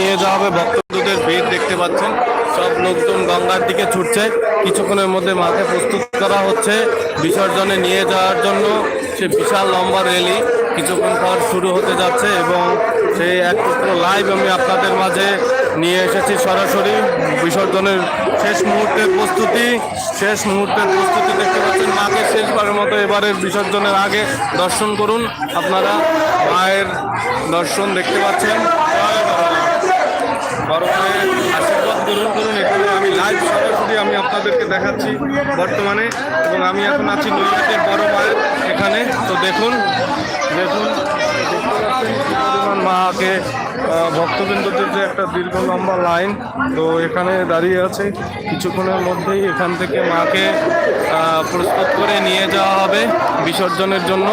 নিয়ে যাওয়া হবে, ভক্তদের ভিড় দেখতে পাচ্ছেন। সব লোকজন গঙ্গার দিকে ছুটছে। কিছুক্ষণের মধ্যে মাকে প্রস্তুত করা হচ্ছে বিসর্জনে নিয়ে যাওয়ার জন্য। সে বিশাল লম্বা র্যালি কিছুক্ষণ পর শুরু হতে যাচ্ছে এবং সেই এক লাইভ আমি আপনাদের মাঝে নিয়ে এসেছি সরাসরি। বিসর্জনের শেষ মুহূর্তের প্রস্তুতি, শেষ মুহূর্তের প্রস্তুতি দেখতে পাচ্ছেন মাকে শেষবারের মতো এবারের বিসর্জনের আগে দর্শন করুন। আপনারা মায়ের দর্শন দেখতে পাচ্ছেন জয় বাবা মা। বড় মায়ের আশীর্বাদ গ্রহণ করুন এখানে আমি লাইভ সরাসরি আমি আপনাদেরকে দেখাচ্ছি বর্তমানে এবং আমি এখন আছি নৈহাটের বড় মায়ের এখানে। তো দেখুন দেখুন মাকে ভক্তবৃন্দদের যে একটা দীর্ঘ লম্বা লাইন, তো এখানে দাঁড়িয়ে আছে। কিছুক্ষণের মধ্যেই এখান থেকে মাকে প্রস্তুত করে নিয়ে যাওয়া হবে বিসর্জনের জন্য।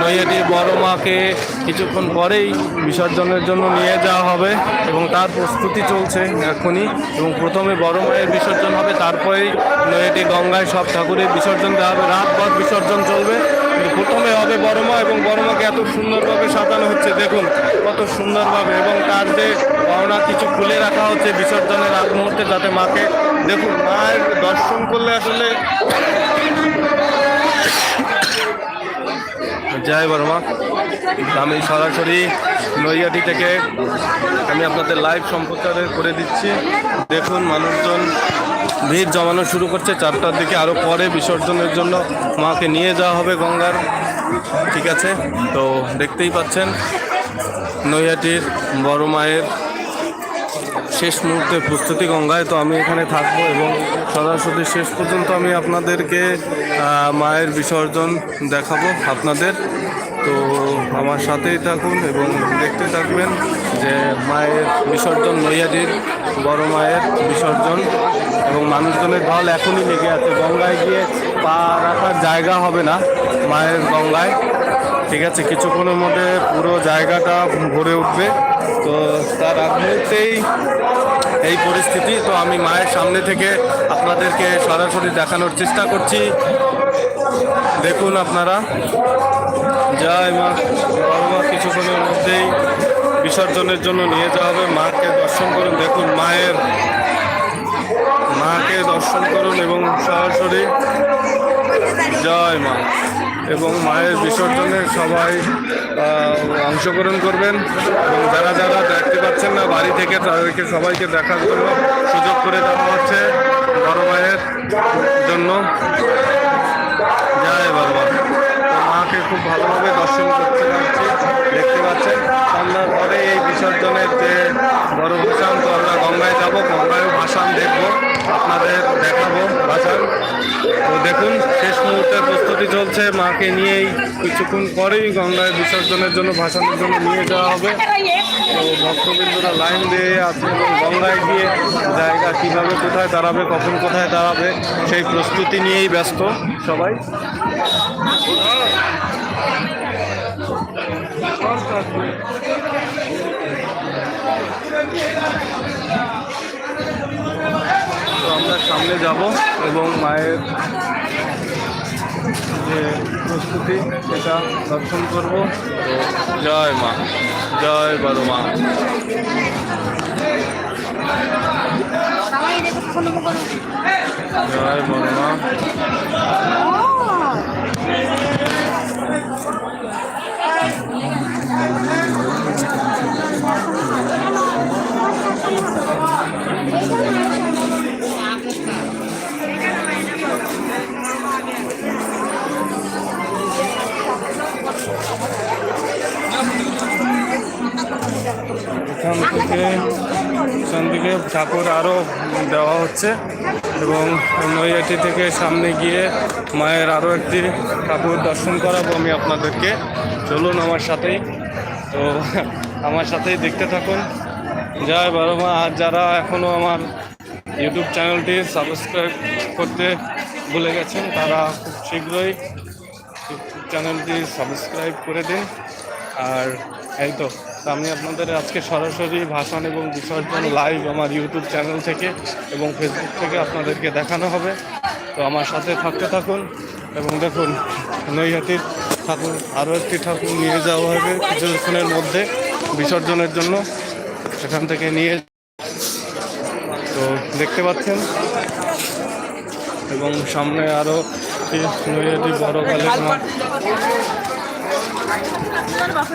নৈহাটির বড় মাকে কিছুক্ষণ পরেই বিসর্জনের জন্য নিয়ে যাওয়া হবে এবং তার প্রস্তুতি চলছে এখনই এবং প্রথমে বড় মায়ের বিসর্জন হবে, তারপরেই নৈহাটি গঙ্গায় সব ঠাকুরের বিসর্জন দেওয়া হবে। রাতভর বিসর্জন চলবে প্রথমে হবে বড় মা এবং বড় মাকে এত সুন্দরভাবে সাজানো হচ্ছে। দেখুন, কত সুন্দরভাবে এবং তার যে পাওনা কিছু খুলে রাখা হচ্ছে বিসর্জনের আগ মুহূর্তে যাতে মাকে, দেখুন, মায়ের দর্শন করলে আসলে জয় বর্মা। আমি সরাসরি নৈয়াটি থেকে আমি আপনাদের লাইভ সম্প্রচার করে দিচ্ছি। দেখুন, মানুষজন ভিড় জমানো শুরু করছে চারটার দিকে আরও পরে বিসর্জনের জন্য মাকে নিয়ে যাওয়া হবে গঙ্গার। ঠিক আছে? তো দেখতেই পাচ্ছেন, নৈহাটির বড় মায়ের শেষ মুহূর্তে প্রস্তুতি গঙ্গায় তো আমি এখানে থাকব এবং সরাসরি শেষ পর্যন্ত আমি আপনাদেরকে মায়ের বিসর্জন দেখাবো আপনাদের। তো আমার সাথেই থাকুন এবং দেখতে থাকবেন যে মায়ের বিসর্জন নৈয়াটির বড় মায়ের বিসর্জন এবং মানুষজনের ঢল এখনই লেগে আছে। গঙ্গায় গিয়ে পা রাখার জায়গা হবে না মায়ের গঙ্গায়। ঠিক আছে, কিছুক্ষণের মধ্যে পুরো জায়গাটা ভরে উঠবে। তো তার আগ মুহূর্তেই এই পরিস্থিতি। তো আমি মায়ের সামনে থেকে আপনাদেরকে সরাসরি দেখানোর চেষ্টা করছি। দেখুন আপনারা। জয় মা মা কিছুক্ষণের মধ্যেই বিসর্জনের জন্য নিয়ে যাওয়া হবে। মাকে দর্শন করুন, দেখুন মায়ের, মাকে দর্শন করুন এবং সরাসরি জয় মা। এবং মায়ের বিসর্জনে সবাই অংশগ্রহণ করবেন। এবং যারা যারা দেখতে পাচ্ছেন না, বাড়ি থেকে তাদেরকে সবাইকে দেখার জন্য সুযোগ করে দেওয়া হচ্ছে বড় মায়ের জন্য। জয় বাবা। মাকে খুব ভালোভাবে দর্শন করতে পারছি। দেখতে পাচ্ছেন সন্ধ্যার পরে এই বিসর্জনের যে বড় ভাসান তো আমরা গঙ্গায় যাব গঙ্গায়ও ভাসান দেখব আপনাদের দেখাবো ভাসান তো দেখুন শেষ প্রস্তুতি চলছে, মাকে নিয়েই কিছুক্ষণ পরেই গঙ্গায় বিসর্জনের জন্য, ভাসানোর জন্য নিয়ে যাওয়া হবে। তো ভক্তবৃন্দরা লাইন দিয়ে আছে এবং গঙ্গায় গিয়ে জায়গা কীভাবে কোথায় দাঁড়াবে, কখন কোথায় দাঁড়াবে, সেই প্রস্তুতি নিয়েই ব্যস্ত সবাই। আমরা সামনে যাব এবং মায়ের যে প্রস্তুতি সেটা দর্শন করব। তো জয় মা জয় বড় মা। জয় বড় মা। এখান থেকে এখান থেকে ঠাকুর আরও দেওয়া হচ্ছে এবং নৈয়াটি থেকে সামনে গিয়ে মায়ের আরও একটি ঠাকুর দর্শন করাবো আমি আপনাদেরকে। চলুন আমার সাথেই। তো আমার সাথেই দেখতে থাকুন। জয় বারো মা। আর যারা এখনও আমার ইউটিউব চ্যানেলটি সাবস্ক্রাইব করতে ভুলে গেছেন, তারা খুব শীঘ্রই চ্যানেলটি সাবস্ক্রাইব করে দিন। আর এই তো। তো আমি আপনাদের আজকে সরাসরি ভাষণ এবং বিসর্জন লাইভ আমার ইউটিউব চ্যানেল থেকে এবং ফেসবুক থেকে আপনাদেরকে দেখানো হবে। তো আমার সাথে থাকতে থাকুন এবং দেখুন, নৈহাটির ঠাকুর, আরও একটি ঠাকুর নিয়ে যাওয়া হবে কিছুক্ষণের মধ্যে বিসর্জনের জন্য। সেখান থেকে নিয়ে তো দেখতে পাচ্ছেন। এবং সামনে আরও নৈহাটি বড় কালের মাঠ